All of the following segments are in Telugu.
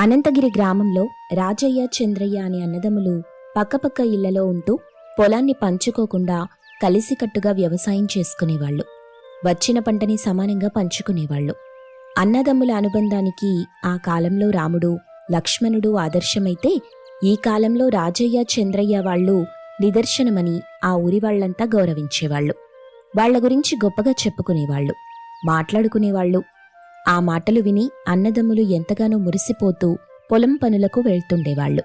అనంతగిరి గ్రామంలో రాజయ్య చంద్రయ్య అనే అన్నదమ్ములు పక్కపక్క ఇళ్ళలో ఉంటూ పొలాన్ని పంచుకోకుండా కలిసికట్టుగా వ్యవసాయం చేసుకునేవాళ్ళు వచ్చిన పంటని సమానంగా పంచుకునేవాళ్ళు అన్నదమ్ముల అనుబంధానికి ఆ కాలంలో రాముడు లక్ష్మణుడు ఆదర్శమైతే ఈ కాలంలో రాజయ్య చంద్రయ్య వాళ్ళు నిదర్శనమని ఆ ఊరి వాళ్ళంతా గౌరవించేవాళ్ళు వాళ్ళ గురించి గొప్పగా చెప్పుకునేవాళ్ళు మాట్లాడుకునేవాళ్ళు ఆ మాటలు విని అన్నదమ్ములు ఎంతగానో మురిసిపోతూ పొలం పనులకు వెళ్తుండేవాళ్ళు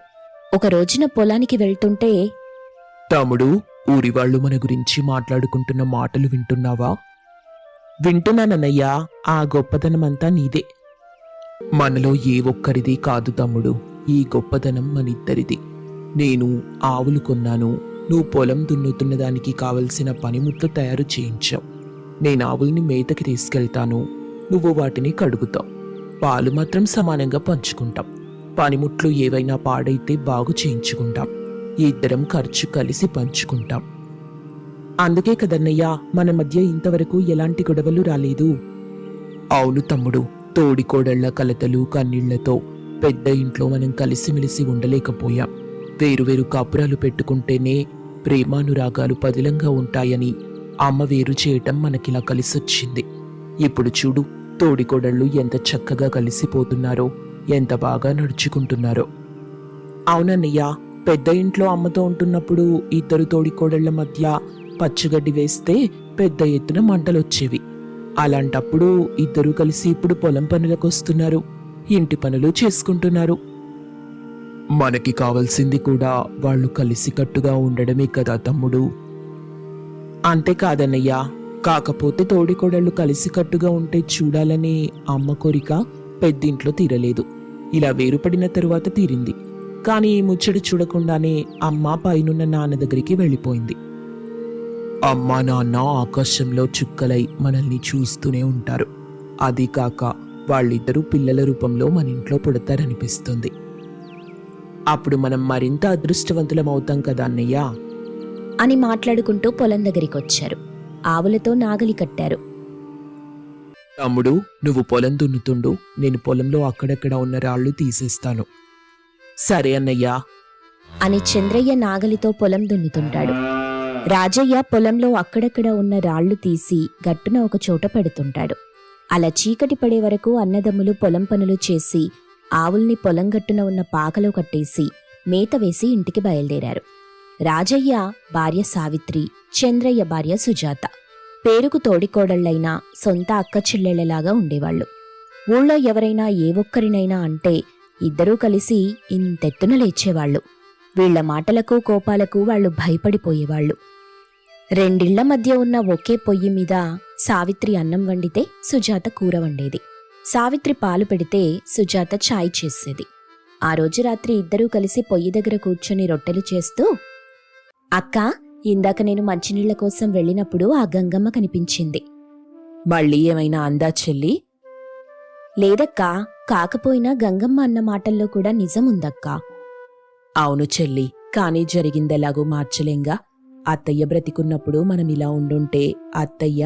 ఒక రోజున పొలానికి వెళ్తుంటే తమ్ముడు ఊరివాళ్ళు మన గురించి మాట్లాడుకుంటున్న మాటలు వింటున్నావా? వింటున్నానన్నయ్యా ఆ గొప్పతనమంతా నీదే. మనలో ఏ ఒక్కరిది కాదు తమ్ముడు ఈ గొప్పతనం మనిద్దరిది. నేను ఆవులు కొన్నాను నువ్వు పొలం దున్నుతున్న దానికి కావలసిన పనిముట్లు తయారు చేయించావు. నేను ఆవుల్ని మేతకి తీసుకెళ్తాను నువ్వు వాటిని కడుగుతావు. పాలు మాత్రం సమానంగా పంచుకుంటాం. పనిముట్లు ఏవైనా పాడైతే బాగు చేయించుకుంటాం. ఇద్దరం ఖర్చు కలిసి పంచుకుంటాం. అందుకే కదన్నయ్యా మన మధ్య ఇంతవరకు ఎలాంటి గొడవలు రాలేదు. అవును తమ్ముడు తోడికోడళ్ళ కలతలు కన్నీళ్ళతో పెద్ద ఇంట్లో మనం కలిసిమెలిసి ఉండలేకపోయాం. వేరువేరు కాపురాలు పెట్టుకుంటేనే ప్రేమానురాగాలు పదిలంగా ఉంటాయని అమ్మ వేరు చేయటం మనకిలా కలిసొచ్చింది. ఇప్పుడు చూడు తోడికోడళ్ళు ఎంత చక్కగా కలిసిపోతున్నారో ఎంత బాగా నడుచుకుంటున్నారో. అవునన్నయ్య పెద్ద ఇంట్లో అమ్మతో ఉంటున్నప్పుడు ఇద్దరు తోడికోడళ్ళ మధ్య పచ్చగడ్డి వేస్తే పెద్ద ఎత్తున మంటలొచ్చేవి. అలాంటప్పుడు ఇద్దరూ కలిసి ఇప్పుడు పొలం పనులకు వస్తున్నారు ఇంటి పనులు చేసుకుంటున్నారు. మనకి కావాల్సింది కూడా వాళ్ళు కలిసికట్టుగా ఉండడమే కదా తమ్ముడు. అంతేకాదన్నయ్యా కాకపోతే తోడికోడళ్ళు కలిసికట్టుగా ఉంటే చూడాలనే అమ్మ కోరిక పెద్దింట్లో తీరలేదు. ఇలా వేరుపడిన తరువాత తీరింది. కానీ ఈ ముచ్చట చూడకుండానే అమ్మ పైనున్న నాన్న దగ్గరికి వెళ్ళిపోయింది. అమ్మా నాన్న ఆకాశంలో చుక్కలై మనల్ని చూస్తూనే ఉంటారు. అది కాక వాళ్ళిద్దరూ పిల్లల రూపంలో మన ఇంట్లో పుడతారనిపిస్తుంది. అప్పుడు మనం మరింత అదృష్టవంతులం అవుతాం కదా అన్నయ్య? అని మాట్లాడుకుంటూ పొలం దగ్గరికి వచ్చారు ఆవులతో నాగలి కట్టారు. తమ్ముడు నువ్వు పొలం దున్నుతుండు నేను పొలంలో అక్కడక్కడ ఉన్న రాళ్ళు తీసేస్తాను. సరే అన్నయ్యా. అని చంద్రయ్య నాగలితో పొలం దున్నుతుంటాడు. రాజయ్య పొలంలో అక్కడక్కడ ఉన్న రాళ్ళు తీసి గట్టున ఒక చోట పెడుతుంటాడు. అలా చీకటి పడే వరకు అన్నదమ్ములు పొలం పనులు చేసి ఆవుల్ని పొలం గట్టున ఉన్న పాకలో కట్టేసి మేత వేసి ఇంటికి బయలుదేరారు. రాజయ్య భార్య సావిత్రి చంద్రయ్య భార్య సుజాత. పేరుకు తోడికోడళ్ళైనా సొంత అక్క చెల్లెళ్ళలాగా ఉండేవాళ్ళు ఊళ్ళో ఎవరైనా ఏ ఒక్కరినైనా అంటే ఇద్దరూ కలిసి ఇంతెత్తున లేచేవాళ్ళు వీళ్ళ మాటలకు కోపాలకు వాళ్ళు భయపడిపోయేవాళ్ళు రెండిళ్ళ మధ్య ఉన్న ఒకే పొయ్యి మీద సావిత్రి అన్నం వండితే సుజాత కూర వండేది. సావిత్రి పాలు పెడితే సుజాత ఛాయ్ చేసేది. ఆ రోజు రాత్రి ఇద్దరూ కలిసి పొయ్యి దగ్గర కూర్చొని రొట్టెలు చేస్తూ అక్క ఇందాక నేను మంచినీళ్ళ కోసం వెళ్ళినప్పుడు ఆ గంగమ్మ కనిపించింది. మళ్ళీ ఏమైనా అందా చెల్లి? లేదక్కా కాకపోయినా గంగమ్మ అన్న మాటల్లో కూడా నిజముందక్కా. అవును చెల్లి కానీ జరిగిందెలాగూ మార్చలేంగా? అత్తయ్య బ్రతికున్నప్పుడు మనం ఇలా ఉండుంటే అత్తయ్య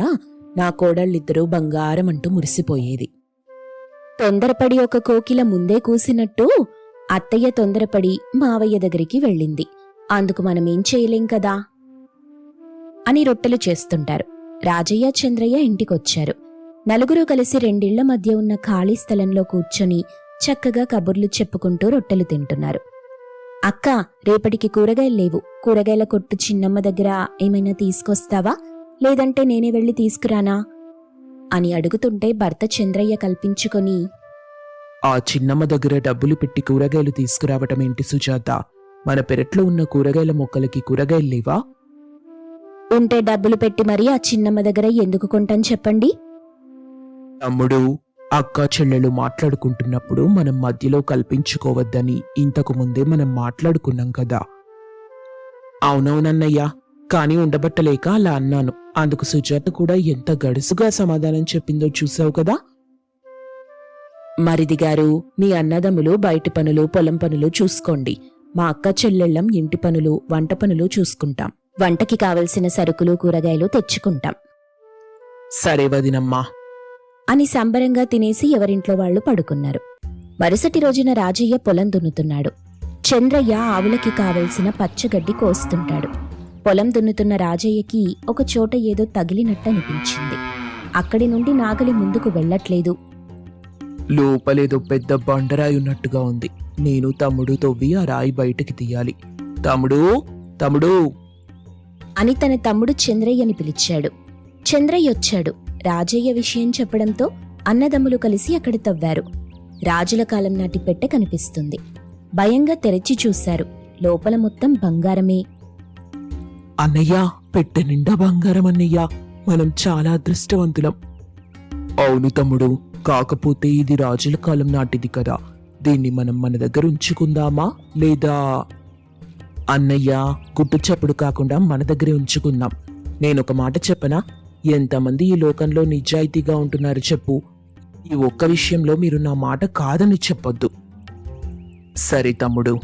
నా కోడళ్ళిద్దరూ బంగారం అంటూ మురిసిపోయేది. తొందరపడి ఒక కోకిల ముందే కూసినట్టు అత్తయ్య తొందరపడి మావయ్య దగ్గరికి వెళ్ళింది. అందుకు మనమేం చేయలేం కదా? అని రొట్టెలు చేస్తుంటారు. రాజయ్య చంద్రయ్య ఇంటికొచ్చారు. నలుగురు కలిసి రెండిళ్ళ మధ్య ఉన్న ఖాళీ స్థలంలో కూర్చొని చక్కగా కబుర్లు చెప్పుకుంటూ రొట్టెలు తింటున్నారు. అక్క రేపటికి కూరగాయలు లేవు. కూరగాయల కొట్టు చిన్నమ్మ దగ్గర ఏమైనా తీసుకొస్తావా? లేదంటే నేనే వెళ్ళి తీసుకురానా? అని అడుగుతుంటే భర్త చంద్రయ్య కల్పించుకొని ఆ చిన్నమ్మ దగ్గర డబ్బులు పెట్టి కూరగాయలు తీసుకురావటం ఏంటి సుజాత? మన పెరట్లో ఉన్న కూరగాయల మొక్కలకి కూరగాయలు లేవా? ఉంటే డబ్బులు పెట్టి మరీ ఆ చిన్నమ్మ దగ్గర ఎందుకు కొంటాను చెప్పండి? తమ్ముడు అక్క చెల్లెలు మాట్లాడుకుంటున్నప్పుడు మనం మధ్యలో కల్పించుకోవద్దని ఇంతకు ముందే మనం మాట్లాడుకున్నాం కదా. అవునవునన్నయ్యా కానీ ఉండబట్టలేక అలా అన్నాను. అందుకు సుజాత కూడా ఎంత గడుసుగా సమాధానం చెప్పిందో చూసావు కదా? మరిది గారు మీ అన్నదమ్ములు బయటి పనులు పొలం పనులు చూసుకోండి. మా అక్క చెల్లెళ్ళం ఇంటి పనులు వంట పనులు చూసుకుంటాం. వంటకి కావలసిన సరుకులు కూరగాయలు తెచ్చుకుంటాం. సరే వదినమ్మా. అని సంబరంగా తినేసి ఎవరింట్లో వాళ్ళు పడుకున్నారు. మరుసటి రోజున రాజయ్య పొలం దున్నుతున్నాడు. చంద్రయ్య ఆవులకి కావలసిన పచ్చగడ్డి కోస్తుంటాడు. పొలం దున్నుతున్న రాజయ్యకి ఒక చోట ఏదో తగిలినట్టు అనిపించింది. అక్కడి నుండి నాగలి ముందుకు వెళ్ళట్లేదు. లోపలేదో పెద్ద బండరాయి ఉన్నట్టుగా ఉంది. నేను తమ్ముడు తవ్వి ఆ రాయి బయటకి తీయాలి. తమ్ముడు తమ్ముడు! అని తన తమ్ముడు చంద్రయ్యని పిలిచాడు. చంద్రయ్య వచ్చాడు. రాజయ్య విషయం చెప్పడంతో అన్నదమ్ములు కలిసి అక్కడ తవ్వారు. రాజుల కాలం నాటి పెట్టె కనిపిస్తుంది. భయంగా తెరచి చూశారు. లోపల మొత్తం బంగారమే. అన్నయ్య పెట్టె నిండా బంగారం అన్నయ్య. మనం చాలా అదృష్టవంతులం. అవును తమ్ముడు కాకపోతే ఇది రాజుల కాలం నాటిది కదా. దీన్ని మనం మన దగ్గర ఉంచుకుందామా? లేదా అన్నయ్య గుట్టు చప్పుడు కాకుండా మన దగ్గరే ఉంచుకుందాం. నేను ఒక మాట చెప్పనా? ఎంతమంది ఈ లోకంలో నిజాయితీగా ఉంటున్నారు చెప్పు. ఈ ఒక్క విషయంలో మీరు నా మాట కాదని చెప్పొద్దు. సరే తమ్ముడు.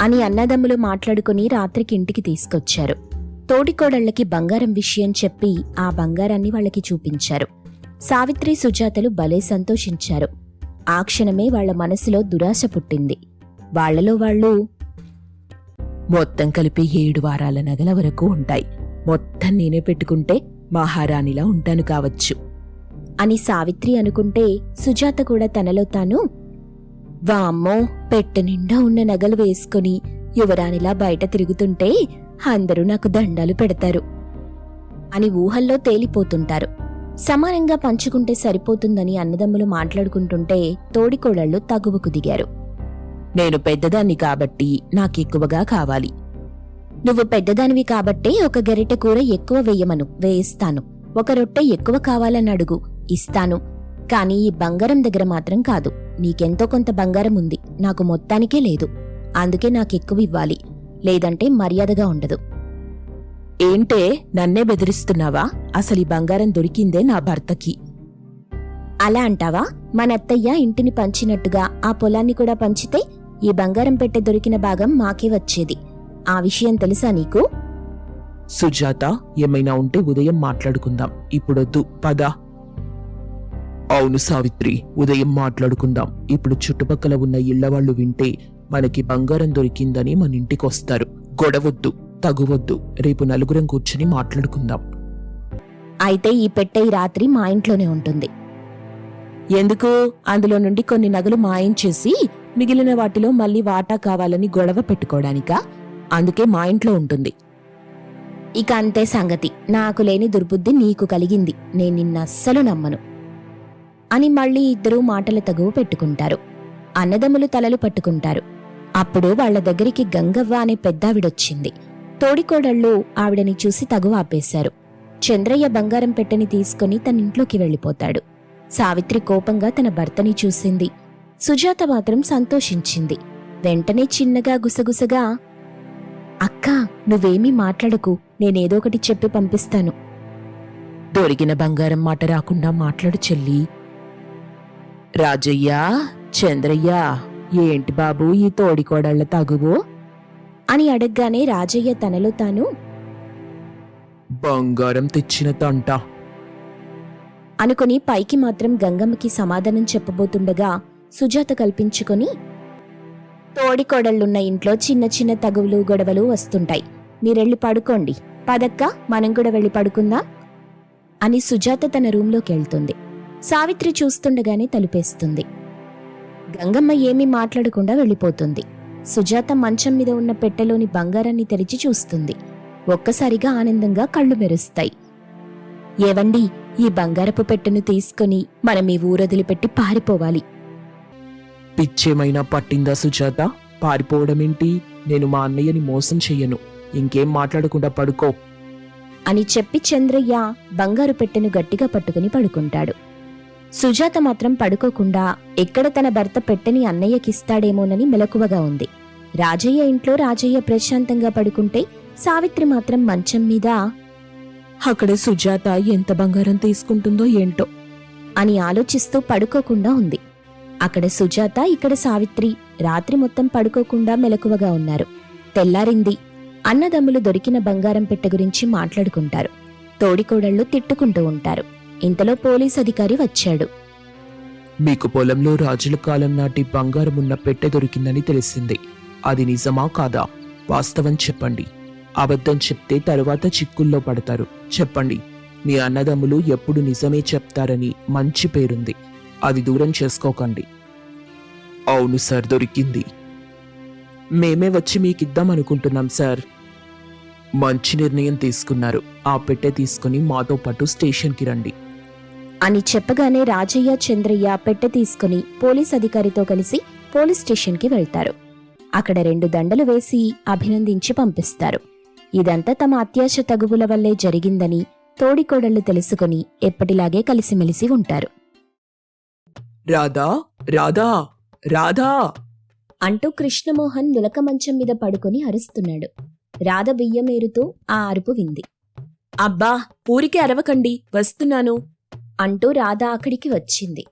అని అన్నదమ్ములు మాట్లాడుకుని రాత్రికి ఇంటికి తీసుకొచ్చారు. తోటికోడళ్ళకి బంగారం విషయం చెప్పి ఆ బంగారాన్ని వాళ్ళకి చూపించారు. సావిత్రి సుజాతలు భలే సంతోషించారు. ఆ క్షణమే వాళ్ళ మనసులో దురాశ పుట్టింది. వాళ్ళలో వాళ్ళు మొత్తం కలిపి ఏడు వారాల నగల వరకు ఉంటాయి. మొత్తం నేనే పెట్టుకుంటే మహారాణిలా ఉంటాను కావచ్చు. అని సావిత్రి అనుకుంటే సుజాత కూడా తనలో తాను వామ్మో పెట్టె నిండా ఉన్న నగలు వేసుకుని యువరాణిలా బయట తిరుగుతుంటే అందరూ నాకు దండాలు పెడతారు అని ఊహల్లో తేలిపోతుంటారు. సమానంగా పంచుకుంటే సరిపోతుందని అన్నదమ్ములు మాట్లాడుకుంటుంటే తోడికోడళ్ళు తగువకు దిగారు. నేను పెద్దదాన్ని కాబట్టి నాకెక్కువగా కావాలి. నువ్వు పెద్దదానివి కాబట్టే ఒక గరిటె కూర ఎక్కువ వేయమను వేయిస్తాను. ఒక రొట్టె ఎక్కువ కావాలని అడుగు ఇస్తాను. కానీ ఈ బంగారం దగ్గర మాత్రం కాదు. నీకెంతో కొంత బంగారం ఉంది. నాకు మొత్తానికే లేదు. అందుకే నాకెక్కువ ఇవ్వాలి. లేదంటే మర్యాదగా ఉండదు. ఏంటే నన్నే బెదిరిస్తున్నావా? అసలు ఈ బంగారం దొరికిందే నా భర్తకి. అలా అంటావా? మన అత్తయ్య ఇంటిని పంచినట్టుగా ఆ పొలాన్ని కూడా పంచితే ఈ బంగారం పెట్టె దొరికిన భాగం మాకే వచ్చేది. ఆ విషయం తెలుసా నీకు? సుజాత ఏమైనా ఉంటే ఉదయం మాట్లాడుకుందాం. ఇప్పుడొద్దు పద. అవును సావిత్రి ఉదయం మాట్లాడుకుందాం. ఇప్పుడు చుట్టుపక్కల ఉన్న ఇళ్ళ వాళ్ళు వింటే మనకి బంగారం దొరికిందని మన ఇంటికి వస్తారు గొడవద్దు. తగువద్దు. రేపు నలుగురం కూర్చుని మాట్లాడుకుందాం. అయితే ఈ పెట్టె ఈ రాత్రి మా ఇంట్లోనే ఉంటుంది. ఎందుకు? అందులో నుండి కొన్ని నగలు మాయం చేసి మిగిలిన వాటిలో మళ్ళీ వాటా కావాలని గొడవ పెట్టుకోవడానికా అందుకే మా ఇంట్లో ఉంటుంది. ఇక అంతే సంగతి. నాకు లేని దుర్బుద్ధి నీకు కలిగింది. నేను నిన్న అస్సలు నమ్మను. అని మళ్ళీ ఇద్దరూ మాటల తగువ పెట్టుకుంటారు. అన్నదమ్ములు తలలు పట్టుకుంటారు. అప్పుడు వాళ్ళ దగ్గరికి గంగవ్వ అనే పెద్దావిడొచ్చింది. తోడికోడళ్ళు ఆవిడని చూసి తగు ఆపేశారు. చంద్రయ్య బంగారం పెట్టెని తీసుకుని తన ఇంట్లోకి వెళ్ళిపోతాడు. సావిత్రి కోపంగా తన భర్తని చూసింది. సుజాత మాత్రం సంతోషించింది. వెంటనే చిన్నగా గుసగుసగా అక్కా నువ్వేమీ మాట్లాడకు. నేనేదో ఒకటి చెప్పి పంపిస్తాను. దొరికిన బంగారం మాట రాకుండా మాట్లాడు చెల్లి. రాజయ్య చంద్రయ్య ఏంటి బాబు ఈ తోడికోడళ్ళ తగువో? అని అడగ్గానే రాజయ్య తనలో తాను బంగారం తెచ్చిన తంట. అనుకుని పైకి మాత్రం గంగమ్మకి సమాధానం చెప్పబోతుండగా సుజాత కల్పించుకొని తోడికోడళ్ళున్న ఇంట్లో చిన్న చిన్న తగువులు గొడవలు వస్తుంటాయి. మీరెళ్ళి పడుకోండి. పదక్క మనం కూడా వెళ్ళి పడుకుందాం. అని సుజాత తన రూంలోకి వెళ్తుంది. సావిత్రి చూస్తుండగానే తలుపేస్తుంది. గంగమ్మ ఏమీ మాట్లాడకుండా వెళ్ళిపోతుంది. సుజాత మంచం మీద ఉన్న పెట్టెలోని బంగారాన్ని తెరిచి చూస్తుంది. ఒక్కసారిగా ఆనందంగా కళ్ళు మెరుస్తాయి. ఏవండి ఈ బంగారపు పెట్టెను తీసుకుని మనం ఈ ఊరొదిలిపెట్టి పారిపోవాలి. పిచ్చేమైనా పట్టిందా సుజాత? పారిపోవడమేంటి? నేను మా అన్నయ్యని మోసం చెయ్యను. ఇంకేం మాట్లాడకుండా పడుకో. అని చెప్పి చంద్రయ్య బంగారు పెట్టెను గట్టిగా పట్టుకుని పడుకుంటాడు. సుజాత మాత్రం పడుకోకుండా ఎక్కడ తన భర్త పెట్టెని అన్నయ్యకిస్తాడేమోనని మెలకువగా ఉంది. రాజయ్య ఇంట్లో రాజయ్య ప్రశాంతంగా పడుకుంటే సావిత్రి మాత్రం మంచం మీద అక్కడ సుజాత ఎంత బంగారం తీసుకుంటుందో ఏంటో అని ఆలోచిస్తూ పడుకోకుండా ఉంది. అక్కడ సుజాత ఇక్కడ సావిత్రి రాత్రి మొత్తం పడుకోకుండా మెలకువగా ఉన్నారు. తెల్లారింది. అన్నదమ్ములు దొరికిన బంగారం పెట్టె గురించి మాట్లాడుకుంటారు. తోడికోడళ్ళు తిట్టుకుంటూ ఉంటారు. ఇంతలో పోలీస్ అధికారి వచ్చాడు. మీకు పొలంలో రాజుల కాలం నాటి బంగారం ఉన్న పెట్టె దొరికిందని తెలిసింది. అది నిజమా కాదా? వాస్తవం చెప్పండి. అబద్ధం చెప్తే తరువాత చిక్కుల్లో పడతారు. చెప్పండి. మీ అన్నదమ్ములు ఎప్పుడు నిజమే చెప్తారని మంచి పేరుంది. అది దూరం చేసుకోకండి. అవును సార్ దొరికింది. మేమే వచ్చి మీకిద్దాం అనుకుంటున్నాం సార్. మంచి నిర్ణయం తీసుకున్నారు. ఆ పెట్టె తీసుకుని మాతో పాటు స్టేషన్కి రండి. అని చెప్పగానే రాజయ్య చంద్రయ్య పెట్టె తీసుకుని పోలీస్ అధికారితో కలిసి పోలీస్ స్టేషన్కి వెళ్తారు. అక్కడ రెండు దండలు వేసి అభినందించి పంపిస్తారు. ఇదంతా తమ అత్యాశ తగువుల వల్లే జరిగిందని తోడికోడళ్ళు తెలుసుకుని ఎప్పటిలాగే కలిసిమెలిసి ఉంటారు. రాధా రాధా రాధా! అంటూ కృష్ణమోహన్ నులక మంచం మీద పడుకొని అరుస్తున్నాడు. రాధ బియ్యమేరుతూ ఆ అరుపు వింది. అబ్బా ఊరికి అరవకండి వస్తున్నాను. అంటూ రాధ అక్కడికి వచ్చింది.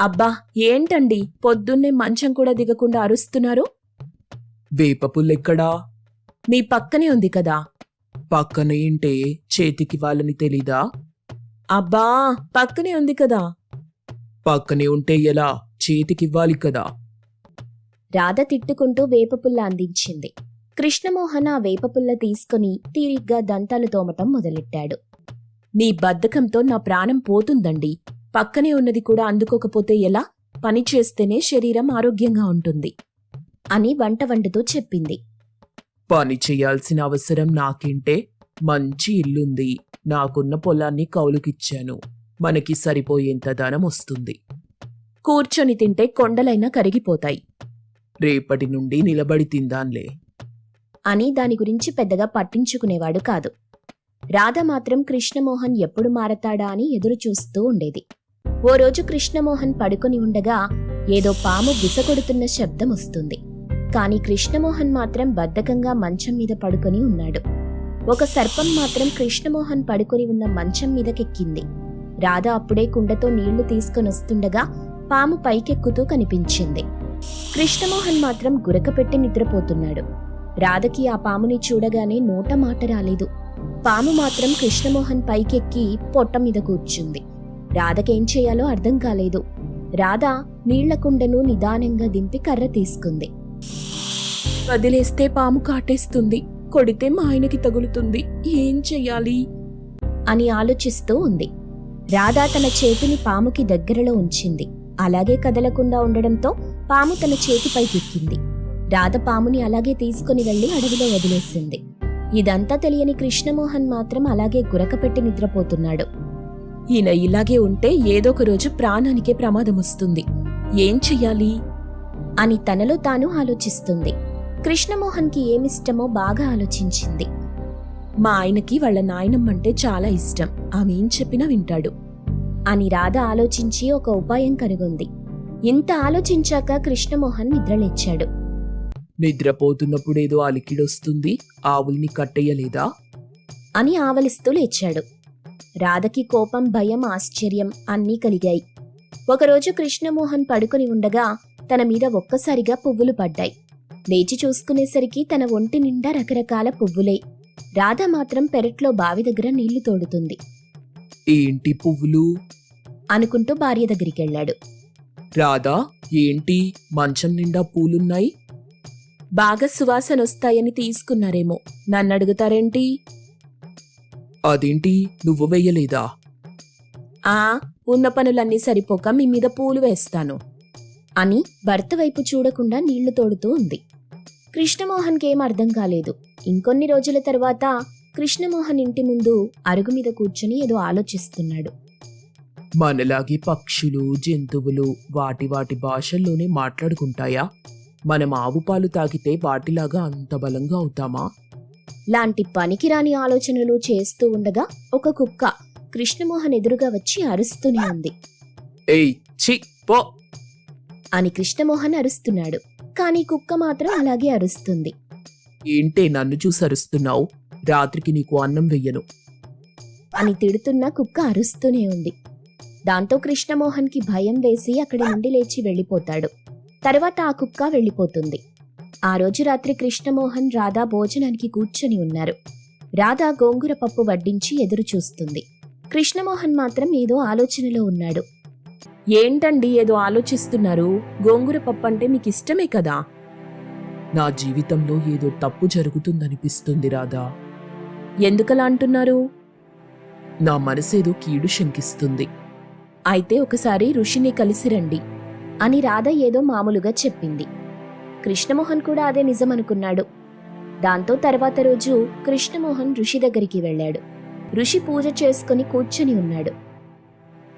అబ్బా ఏంటండి? పొద్దున్నే మంచం కూడా దిగకుండా అరుస్తున్నారు? వేప పుల్లెక్కడా మీ పక్కనే ఉంది కదా. పక్కన ఏంటే చేతికి వాళ్ళని తెలీదా? అబ్బా పక్కనే ఉంది కదా. పక్కనే ఉంటే ఎలా? చేతికివ్వాలి కదా. రాధ తిట్టుకుంటూ వేపపుల్ల అందించింది. కృష్ణమోహన్ ఆ వేపపుల్ల తీసుకుని తీరిగ్గా దంతాలు తోమటం మొదలెట్టాడు. నీ బద్ధకంతో నా ప్రాణం పోతుందండి. పక్కనే ఉన్నది కూడా అందుకోకపోతే ఎలా? పని చేస్తేనే శరీరం ఆరోగ్యంగా ఉంటుంది. అని వంట వండుతూ చెప్పింది. పని చేయాల్సిన అవసరం నాకేంటే మంచి ఇల్లుంది. నాకున్న పొలాన్ని కౌలుకిచ్చాను. మనకి సరిపోయేంత ధనం వస్తుంది. కూర్చొని తింటే కొండలైనా కరిగిపోతాయి. రేపటి నుండి నిలబడి తిందాన్లే. అని దాని గురించి పెద్దగా పట్టించుకునేవాడు కాదు. రాధ మాత్రం కృష్ణమోహన్ ఎప్పుడు మారతాడా అని ఎదురు చూస్తూ ఉండేది. ఓ రోజు కృష్ణమోహన్ పడుకొని ఉండగా ఏదో పాము విసకొడుతున్న శబ్దం వస్తుంది. కాని కృష్ణమోహన్ మాత్రం బద్ధకంగా మంచం మీద పడుకొని ఉన్నాడు. ఒక సర్పం మాత్రం కృష్ణమోహన్ పడుకొని ఉన్న మంచం మీదకెక్కింది. రాధ అప్పుడే కుండతో నీళ్ళు తీసుకొనొస్తుండగా పాము పైకెక్కుతూ కనిపించింది. కృష్ణమోహన్ మాత్రం గురకపెట్టి నిద్రపోతున్నాడు. రాధకి ఆ పాముని చూడగానే నోట మాట రాలేదు. పాము మాత్రం కృష్ణమోహన్ పైకెక్కి పొట్ట మీద కూర్చుంది. రాధకేం చేయాలో అర్థం కాలేదు. రాధ నీళ్ళ కుండను నిదానంగా దింపి కర్ర తీసుకుంది. వదిలేస్తే పాము కాటేస్తుంది కొడితే మా ఆయనకి తగులుతుంది ఏం చెయ్యాలి? అని ఆలోచిస్తూ ఉంది. రాధ తన చేతిని పాముకి దగ్గరలో ఉంచింది. అలాగే కదలకుండా ఉండడంతో పాము తన చేతిపైకెక్కింది. రాధ పాముని అలాగే తీసుకుని వెళ్ళి అడవిలో వదిలేసింది. ఇదంతా తెలియని కృష్ణమోహన్ మాత్రం అలాగే గురకపెట్టి నిద్రపోతున్నాడు. ఈయన ఇలాగే ఉంటే ఏదో ఒక రోజు ప్రాణానికే ప్రమాదం వస్తుంది ఏం చెయ్యాలి? అని తనలో తాను ఆలోచిస్తుంది. కృష్ణమోహన్కి ఏమిష్టమో బాగా ఆలోచించింది. మా ఆయనకి వాళ్ళ నాయనమ్మంటే చాలా ఇష్టం. ఆమె ఏం చెప్పినా వింటాడు. అని రాధ ఆలోచించి ఒక ఉపాయం కనుగొంది. ఇంత ఆలోచించాక కృష్ణమోహన్ నిద్రలేచ్చాడు నిద్రపోతున్నప్పుడేదో అలికిడొస్తుంది. ఆవుల్ని కట్టేయలేదా? అని ఆవలిస్తూ లేచాడు. రాధకి కోపం భయం ఆశ్చర్యం అన్నీ కలిగాయి. ఒకరోజు కృష్ణమోహన్ పడుకొని ఉండగా తన మీద ఒక్కసారిగా పువ్వులు పడ్డాయి. లేచి చూసుకునేసరికి తన ఒంటి నిండా రకరకాల పువ్వులే. రాధ మాత్రం పెరట్లో బావి దగ్గర నీళ్ళు తోడుతుంది. ఏంటి పువ్వులు? అనుకుంటూ భార్య దగ్గరికెళ్ళాడు. రాధా ఏంటి? మంచం నిండా పూలున్నాయి? బాగా సువాసనొస్తాయని తీసుకున్నారేమో. నన్ను అడుగుతారేంటి అదేంటి? నువ్వు వెయ్యలేదా? ఆ ఉన్న పనులన్నీ సరిపోక మీ మీద పూలు వేస్తాను. అని భర్త వైపు చూడకుండా నీళ్ళు తోడుతూ ఉంది. కృష్ణమోహన్కి అర్థం కాలేదు. ఇంకొన్ని రోజుల తర్వాత కృష్ణమోహన్ ఇంటి ముందు అరుగు మీద కూర్చుని ఏదో ఆలోచిస్తున్నాడు. మనలాగే పక్షులు జంతువులు వాటి వాటి భాషల్లోనే మాట్లాడుకుంటాయా? మనం ఆవు పాలు తాగితే వాటిలాగా అంత బలంగా అవుతామా? లాంటి పనికిరాని ఆలోచనలు చేస్తూ ఉండగా ఒక కుక్క కృష్ణమోహన్ ఎదురుగా వచ్చి అరుస్తూనే ఉంది. ఏయ్ చి పో. అని కృష్ణమోహన్ అరుస్తున్నాడు. కానీ కుక్క మాత్రం అలాగే అరుస్తుంది. ఏంటే నన్ను చూసి అరుస్తున్నావు? రాత్రికి నీకు అన్నం వెయ్యను. అని తిడుతున్న కుక్క అరుస్తూనే ఉంది. దాంతో కృష్ణమోహన్కి భయం వేసి అక్కడి నుండి లేచి వెళ్ళిపోతాడు. తర్వాత ఆ కుక్క వెళ్ళిపోతుంది. ఆ రోజు రాత్రి కృష్ణమోహన్ రాధా భోజనానికి కూర్చొని ఉన్నారు. రాధా గోంగూర పప్పు వడ్డించి ఎదురు చూస్తుంది. కృష్ణమోహన్ మాత్రం ఏదో ఆలోచనలో ఉన్నాడు. ఏంటండి ఏదో ఆలోచిస్తున్నారు? గోంగూర పప్పు అంటే మీకు ఇష్టమే కదా? నా జీవితంలో ఏదో తప్పు జరుగుతుందనిపిస్తుంది రాధా. ఎందుకలా అంటున్నారు? నా మనసేదో కీడు శంకిస్తుంది. అయితే ఒకసారి ఋషిని కలిసి రండి. అని రాధ ఏదో మామూలుగా చెప్పింది. కృష్ణమోహన్ కూడా అదే నిజమనుకున్నాడు. దాంతో తర్వాత రోజు కృష్ణమోహన్ ఋషి దగ్గరికి వెళ్ళాడు. ఋషి పూజ చేసుకుని కూర్చొని ఉన్నాడు.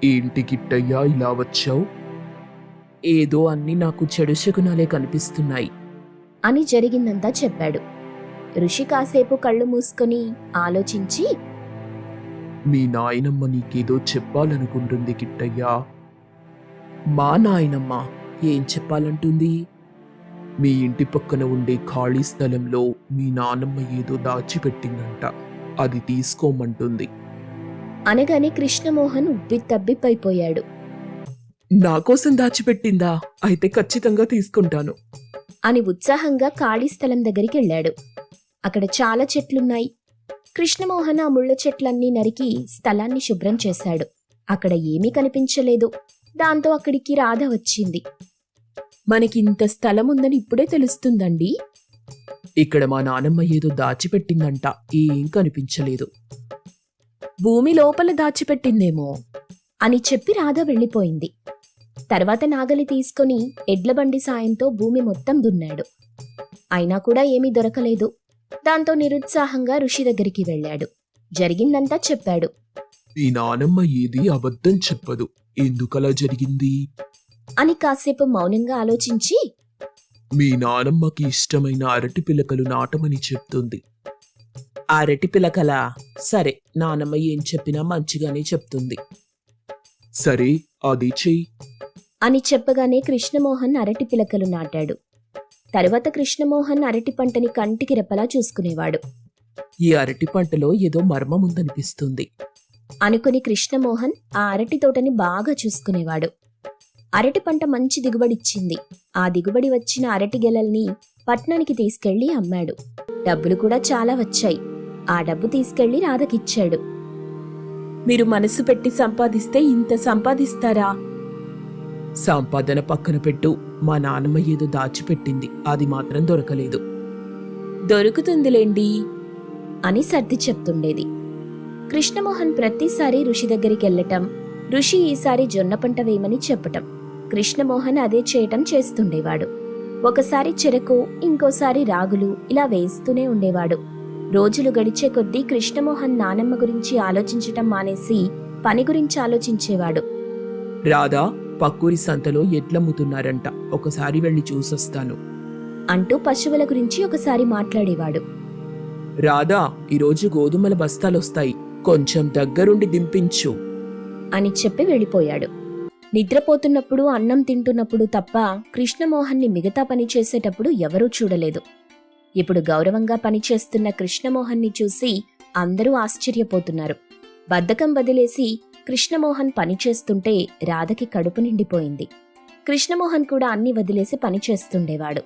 ఏంటి కిట్టయ్యా ఇలా వచ్చావు? ఏదో అన్ని నాకు చెడు శకునాలే కనిపిస్తున్నాయి. అని జరిగిందంతా చెప్పాడు. ఋషి కాసేపు కళ్ళు మూసుకొని ఆలోచించి మీ నాయనమ్మ నీకేదో చెప్పాలనుకుంటుంది కిట్టయ్యా మా నాయనమ్మ ఏం చెప్పాలంటుంది? మీ ఇంటి పక్కన ఉండే ఖాళీ స్థలంలో మీ నానమ్మ ఏదో దాచిపెట్టిందంట. అది తీసుకోమంటుంది. అనగానే కృష్ణమోహన్ ఉబ్బితబ్బిబ్బైపోయాడు నా కోసం దాచిపెట్టిందా? అయితే ఖచ్చితంగా తీసుకుంటాను. అని ఉత్సాహంగా ఖాళీ స్థలం దగ్గరికి వెళ్ళాడు అక్కడ చాలా చెట్లున్నాయి. కృష్ణమోహన్ ఆ ముళ్ళ చెట్లన్నీ నరికి స్థలాన్ని శుభ్రం చేశాడు. అక్కడ ఏమీ కనిపించలేదు. దాంతో అక్కడికి రాధ వచ్చింది. మనకింత స్థలం ఉందని ఇప్పుడే తెలుస్తుందండి? ఇక్కడ మా నానమ్మ ఏదో దాచిపెట్టిందంట ఏం కనిపించలేదు. భూమి లోపల దాచిపెట్టిందేమో? అని చెప్పి రాధ వెళ్ళిపోయింది. తర్వాత నాగలి తీసుకొని ఎడ్లబండి సాయంతో భూమి మొత్తం దున్నాడు. అయినా కూడా ఏమీ దొరకలేదు. దాంతో నిరుత్సాహంగా ఋషి దగ్గరికి వెళ్ళాడు. జరిగిందంతా చెప్పాడు. మీ నానమ్మ ఏది అబద్ధం చెప్పదు. ఎందుకలా జరిగింది? అని కాసేపు మౌనంగా ఆలోచించి మీ నానమ్మకి ఇష్టమైన అరటి పిలకలు నాటమని చెప్తుంది. అరటి పిలకలా? సరే నానమ్మ ఏం చెప్పినా మంచిగానే చెప్తుంది. సరే అది చెయ్యి అని చెప్పగానే కృష్ణమోహన్ అరటి పిలకలు నాటాడు. తర్వాత కృష్ణమోహన్ అరటి పంటని కంటికి రెప్పలా చూసుకునేవాడు. ఈ అరటి పంటలో ఏదో మర్మం ఉందనిపిస్తుంది అనుకుని కృష్ణమోహన్ ఆ అరటి తోటని బాగా చూసుకునేవాడు. అరటి పంట మంచి దిగుబడిచ్చింది. ఆ దిగుబడి వచ్చిన అరటి గెలల్ని పట్నానికి తీసుకెళ్ళి అమ్మాడు. డబ్బులు కూడా చాలా వచ్చాయి. ఆ డబ్బు తీసుకెళ్ళి రాధకిచ్చాడు. మీరు మనసు పెట్టి సంపాదిస్తే ఇంత సంపాదిస్తారా? సంపాదన పక్కన పెట్టు. మా నానమ్మ ఏదో దాచిపెట్టింది. అది మాత్రం దొరకలేదు. దొరుకుతుందిలేండి. అని సర్ది చెప్తుండేది. కృష్ణమోహన్ ప్రతిసారి ఋషి దగ్గరికి వెళ్ళటం ఋషి ఈసారి జొన్న పంట వేయమని చెప్పటం. కృష్ణమోహన్ అదే చేయటం చేస్తుండేవాడు. ఒకసారి చెరకు ఇంకోసారి రాగులు ఇలా వేస్తూనే ఉండేవాడు. రోజులు గడిచే కొద్దీ కృష్ణమోహన్ నానమ్మ గురించి ఆలోచించటం మానేసి పని గురించి ఆలోచించేవాడు. రాధా పక్కూరి సంతలో ఎడ్లమ్ముతున్నారంట ఒకసారి వెళ్ళి చూసొస్తాను. అంటూ పశువుల గురించి ఒకసారి మాట్లాడేవాడు. రాధా ఈరోజు గోధుమల బస్తాలొస్తాయి. కొంచెం దగ్గరుండి దింపించు. అని చెప్పి వెళ్ళిపోయాడు. నిద్రపోతున్నప్పుడు అన్నం తింటున్నప్పుడు తప్ప కృష్ణమోహన్ని మిగతా పని చేసేటప్పుడు ఎవరూ చూడలేదు. ఇప్పుడు గౌరవంగా పనిచేస్తున్న కృష్ణమోహన్ని చూసి అందరూ ఆశ్చర్యపోతున్నారు. బద్ధకం వదిలేసి కృష్ణమోహన్ పనిచేస్తుంటే రాధకి కడుపు నిండిపోయింది. కృష్ణమోహన్ కూడా అన్ని వదిలేసి పనిచేస్తుండేవాడు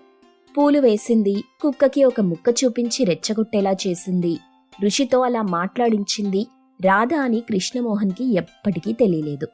పూలు వేసింది కుక్కకి ఒక ముక్క చూపించి రెచ్చగొట్టేలా చేసింది ఋషితో అలా మాట్లాడించింది రాధ అని కృష్ణమోహన్కి ఎప్పటికీ తెలియలేదు.